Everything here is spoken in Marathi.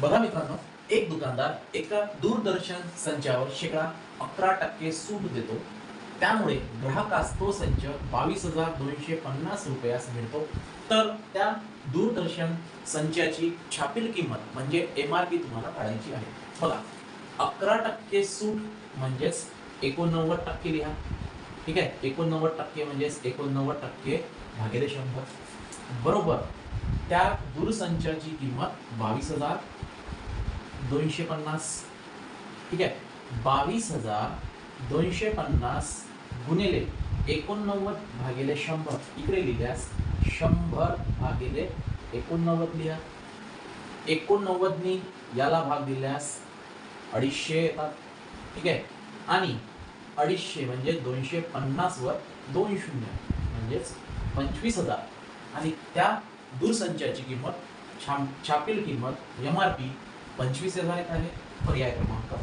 बघा मित्रांनो एक दुकानदार एका दूरदर्शन संचावर शेकडा अकरा टक्के सूट देतो. त्यामुळे ग्राहकास तो संच बावीस हजार दोनशे पन्नास रुपयास मिळतो. तर त्या दूरदर्शन संचाची छापील किंमत म्हणजे एम आर पी तुम्हाला काढायची आहे. बघा अकरा टक्के सूट म्हणजेच एकोणनव्वद टक्के लिहा. ठीक आहे? एकोणनव्वद टक्के म्हणजेच एकोणनव्वद टक्के भागिले शंभर. बरोबर. त्या दूरसंचाची किंमत बावीस हजार दोनशे पन्नास. ठीक आहे. बावीस हजार दोनशे पन्नास गुणिले एकोणनव्वद भागिले शंभर. इकडे लिहिल्यास शंभर भागिले एकोणनव्वद लिहा. एकोणनव्वदनी याला भाग दिल्यास अडीचशे येतात. ठीक आहे. आणि अडीचशे म्हणजे दोनशे पन्नासवर दोन शून्य म्हणजेच पंचवीस हजार. आणि त्या दूरसंचाची किंमत छाम छापील किंमत एम आर पी पंचवीस हजार आहे पर्याय क्रमांक.